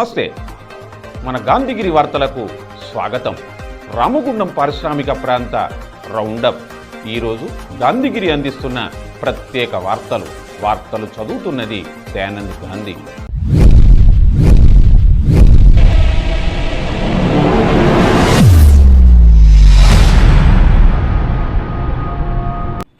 నమస్తే. మన గాంధీగిరి వార్తలకు స్వాగతం. రామగుండం పారిశ్రామిక ప్రాంత రౌండప్. ఈరోజు గాంధీగిరి అందిస్తున్న ప్రత్యేక వార్తలు. వార్తలు చదువుతున్నది దయానంద్ గాంధీ.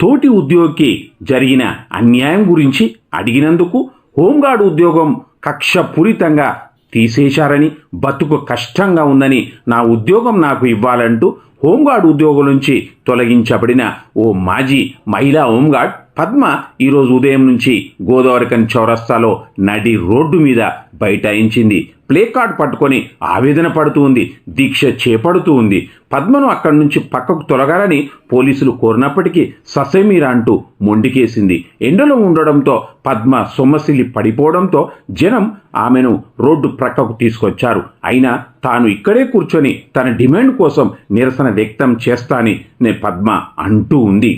తోటి ఉద్యోగికి జరిగిన అన్యాయం గురించి అడిగినందుకు హోంగార్డ్ ఉద్యోగం కక్షపూరితంగా తీసేశారని బతుకు కష్టంగా ఉందని నా ఉద్యోగం నాకు ఇవ్వాలంటూ హోంగార్డ్ ఉద్యోగం నుంచి తొలగించబడిన ఓ మాజీ మహిళా హోంగార్డ్ పద్మ ఈరోజు ఉదయం నుంచి గోదావరికన్ చౌరస్తాలో నడి రోడ్డు మీద బైఠాయించింది. ప్లే కార్డ్ పట్టుకొని ఆవేదన పడుతూ ఉంది దీక్ష చేపడుతూ ఉంది. పద్మను అక్కడి నుంచి పక్కకు తొలగాలని పోలీసులు కోరినప్పటికీ ససేమీరా అంటూ మొండికేసింది. ఎండలో ఉండడంతో పద్మ సొమ్మసిల్లి పడిపోవడంతో జనం ఆమెను రోడ్డు ప్రక్కకు తీసుకొచ్చారు. అయినా తాను ఇక్కడే కూర్చొని తన డిమాండ్ కోసం నిరసన వ్యక్తం చేస్తానని నే పద్మ అంటూ ఉంది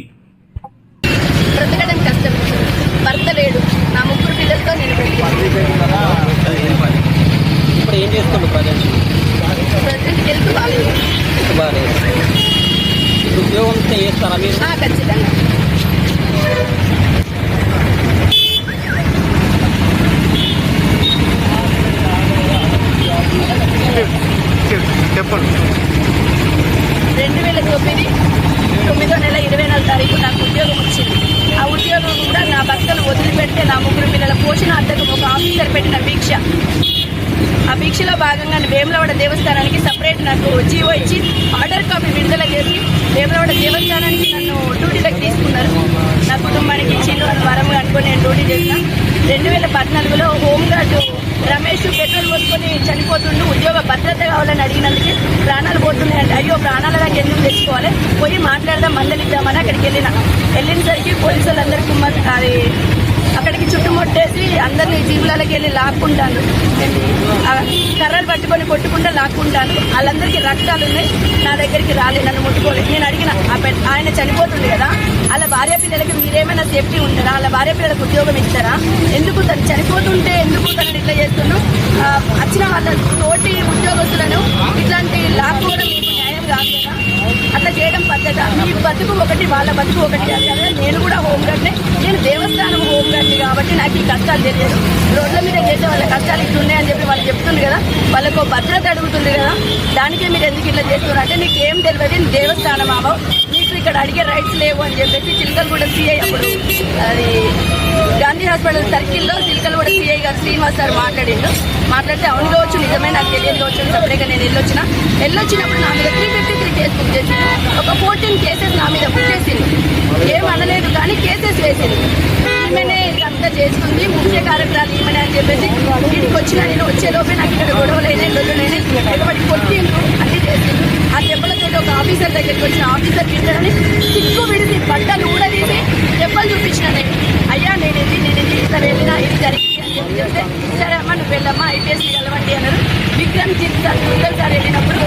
బ్రతకడం కష్టం భర్త లేడు నా ముగ్గురు పిల్లలతో నేను బ్రతికాను. చేస్తుండ్రు ప్రజెంట్ ఇప్పుడు ఉద్యోగం చేస్తారా మీరు? ఖచ్చితంగా. రెండు వేల తొమ్మిది తొమ్మిదో నెల ఇరవై నాలుగు తారీఖు నాకు ఉద్యోగం వచ్చింది ఆ ఉద్యోగం కూడా నా భర్తను వదిలిపెడితే నా ముగ్గురు పిల్లల పోషణార్థకు ఒక ఆఫీసర్ పెట్టిన భిక్ష ఆ భిక్షలో భాగంగా వేములవాడ దేవస్థానానికి సపరేట్ నాకు జీవో ఇచ్చి ఆర్డర్ కాపీ విడుదల చేసి వేములవాడ దేవస్థానానికి నన్ను డ్యూటీలకు తీసుకున్నారు. నా కుటుంబానికి చిన్న అని వరం కట్టుకొని నేను డ్యూటీ చేసిన. రెండు వేల పద్నాలుగులో హోంగార్డు రమేష్ పెట్రోల్ పోసుకొని చనిపోతుండు ఉద్యోగ భద్రత కావాలని అడిగినందుకు ప్రాణాలు పోతున్నాయంటే అయ్యో ప్రాణాల దాకా ఎందుకు తెచ్చుకోవాలి? పోయి మాట్లాడదాం మందలిద్దామని అక్కడికి వెళ్ళినాను వెళ్ళినసరికి పోలీసు వాళ్ళందరికీ కుమ్మ- అది అక్కడికి చుట్టుముట్టేసి అందరినీ జీవులకి వెళ్ళి లాక్కుంటాను. కర్రలు పట్టుకొని కొట్టుకుంటా లాక్కుంటాను. వాళ్ళందరికీ రక్తాలు ఉన్నాయి. నా దగ్గరికి రాలేదు నన్ను ముట్టుకోలేదు. నేను అడిగిన ఆయన చనిపోతుంది కదా వాళ్ళ భార్య పిల్లలకి మీరేమైనా సేఫ్టీ ఉంటారా వాళ్ళ భార్య పిల్లలకు ఉద్యోగం ఇస్తారా? ఎందుకు తను చనిపోతుంటే ఎందుకు తనని ఇట్లా చేస్తుండ్రు వచ్చిన వాళ్ళ తోటి ఉద్యోగస్తులను ఇట్లాంటి లాక్కోవడం మీకు న్యాయం కాదు కదా. చేయడం పద్ధత. మీ బతుకు ఒకటి వాళ్ళ బతుకు ఒకటి. అదే నేను కూడా హోమ్ గార్డ్నే నేను దేవస్థానం హోమ్ గార్డ్ని కాబట్టి నాకు ఈ కష్టాలు తెలియదు. రోడ్ల మీద చేసే వాళ్ళ కష్టాలు ఇట్లా ఉన్నాయని చెప్పి వాళ్ళు చెప్తుంది కదా. వాళ్ళకు భద్రత అడుగుతుంది కదా. దానికే మీరు ఎందుకు ఇట్లా చేస్తున్నారు? అంటే నీకు ఏం తెలియదు దేవస్థానం అవ్వవు. నీకు ఇక్కడ అడిగే రైట్స్ లేవు అని చెప్పేసి చిలకలు కూడా సీఐ అప్పుడు అది గాంధీ హాస్పిటల్ సర్కిల్లో సిల్కల్ కూడా సిఐ గారు శ్రీనివాస్ సార్ మాట్లాడిండు. మాట్లాడితే అవును కావచ్చు నిజమే నాకు తెలియదు కావచ్చు సపరేట్గా నేను వెళ్ళొచ్చిన. వెళ్ళొచ్చినప్పుడు నా మీద three fifty three case book చేసింది ఒక ఫోర్టీన్ కేసెస్ నా మీద బుక్ చేసింది ఏం అనలేదు కానీ కేసెస్ వేసింది ఈమెనే ఇదంతా చేస్తుంది ముఖ్య కార్యక్రమాలు ఈమెనే అని చెప్పేసి ఇంటికి వచ్చిన నేను వచ్చేలోపే నాకు ఇక్కడ గొడవలైనా లొల్లులైనా ఎగబడి కొట్టిండ్రు అన్ని చేసిండ్రు. ఆ దెబ్బలతో ఒక ఆఫీసర్ దగ్గరికి వచ్చిన ఆఫీసర్ ఇద్దరని సిగ్గు విడిసి బట్టలు ఊడదీసి దెబ్బలు చూపించిన నేను అయ్యా నేను ఇది నేను ఇది ఇట్లా వెళ్ళినా ఇది జరిగింది అని చెప్పి చెప్తే సరే అమ్మ నువ్వు వెళ్ళమ్మా ఐపీఎస్ కలవండి అన్నారు. విక్రమ్ జిత్ సార్ వెళ్ళినప్పుడు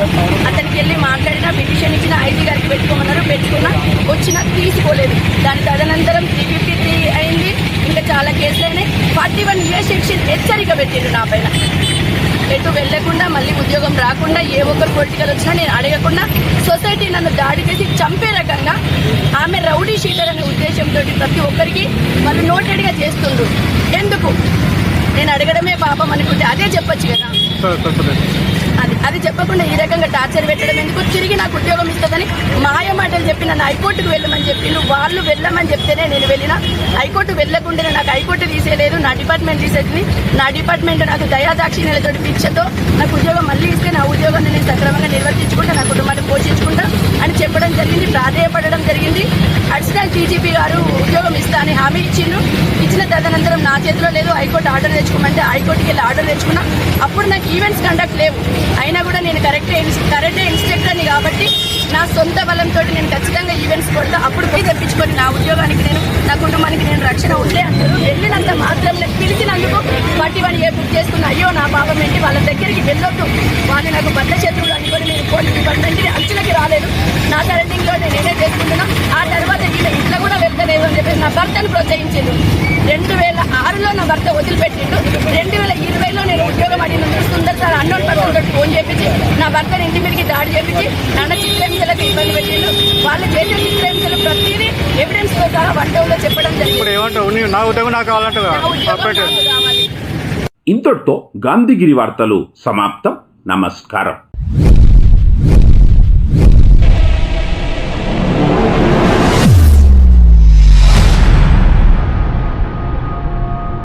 అతనికి వెళ్ళి మాట్లాడినా పిటిషన్ ఇచ్చిన ఐటీ గారికి పెట్టుకోమన్నారు. పెట్టుకున్నా వచ్చినా తీసుకోలేదు. దాని తదనంతరం త్రీ ఫిఫ్టీ త్రీ అయింది. ఇంకా చాలా కేసులు అయినాయి. ఫార్టీ వన్ ఇయర్ సెక్షన్ హెచ్చరిక పెట్టిండు నా పైన. ఎటు వెళ్ళకుండా మళ్ళీ ఉద్యోగం రాకుండా ఏ ఒక్కరు పొలిటికల్ వచ్చినా నేను అడగకుండా సొసైటీ నన్ను దాడి చేసి చంపే రకంగా ఆమె రౌడీ షీటర్ అనే ఉద్దేశంతో ప్రతి ఒక్కరికి వాళ్ళు నోటెడ్గా చేస్తుండ్రు. ఎందుకు? నేను అడగడమే పాపం అనుకుంటే అదే చెప్పొచ్చు కదా. అది అది చెప్పకుండా ఈ రకంగా టార్చర్ పెట్టడం ఎందుకు? తిరిగి నాకు ఉద్యోగం ఇస్తుందని మాయ మాటలు చెప్పి నన్ను హైకోర్టుకు వెళ్ళమని చెప్పిండు వాళ్ళు వెళ్ళమని చెప్తేనే నేను వెళ్ళిన. హైకోర్టు వెళ్ళకుండా నాకు హైకోర్టు తీసేయలేదు నా డిపార్ట్మెంట్ తీసేసింది. నా డిపార్ట్మెంట్ నాకు దయాదాక్షిణ్యాలతో పిచ్చతో నాకు ఉద్యోగం మళ్ళీ ఇస్తే నా ఉద్యోగాన్ని నేను సక్రమంగా నిర్వర్తించుకుంటా నా కుటుంబాన్ని పోషించుకుంటా అని చెప్పడం జరిగింది ప్రాధేయపడడం జరిగింది. అడిషనల్ డీజీపీ గారు ఉద్యోగం ఇస్తా అని హామీ ఇచ్చిండు ఇచ్చిన తదనంతరం నా చేతిలో లేదు. హైకోర్టు ఆర్డర్ తెచ్చుకోమంటే హైకోర్టుకి వెళ్ళి ఆర్డర్ తెచ్చుకున్నా. అప్పుడు నాకు ఈవెంట్స్ కండక్ట్ లేవు. అయినా కూడా నేను కరెక్టే కరెక్టే ఇన్స్టే నా సొంత బలంతో నేను ఖచ్చితంగా ఈవెంట్స్ కొడతా. అప్పుడు పోయి తెప్పించుకొని నా ఉద్యోగానికి నేను నా కుటుంబానికి నేను రక్షణ ఉండే అంటారు వెళ్ళినంత మాత్రం పిలిచినందుకు వాటి వాడిని ఏ బుక్ చేసుకున్నా అయ్యో నా పాపం ఏంటి వాళ్ళ దగ్గరికి వెళ్ళొద్దు. వాళ్ళు నాకు బద్ద శత్రువులు అనుకొని నేను పోలీస్ డిపార్ట్మెంట్కి అంచులకి రాలేదు. నా సరౌండింగ్లో ఏదే చేసుకుంటున్నా. ఆ తర్వాత ఈమె ఇంట్లో కూడా వెళ్తలేదు అని చెప్పేసి నా భర్తను ప్రోత్సహించింది రెండు వేల ఆరులో నా భర్త వదిలిపెట్టిండు. రెండు వేల ఇరవైలో నేను ఉద్యోగం అడిగిన సుందర్ సార్ అన్నోన్ ఫోన్ చేపించి నా భర్తని ఇంటి మీదకి దాడి చేపించి నన్ను చిత్రహింసలకు ఇబ్బంది పెట్టిండు. వాళ్ళు చేసే చిత్రహింసలు ప్రతిదీ ఎవిడెన్స్తో సహా వంటలో చెప్పడం జరిగింది. ఇప్పుడు ఏమంటావు? నీవు నా ఉద్యోగం నాకు కావాలంటావా నా ఉద్యోగం ఆపరేటర్ నాకు కావాలి. ఇంతటితో గాంధీగిరి వార్తలు సమాప్తం. నమస్కారం.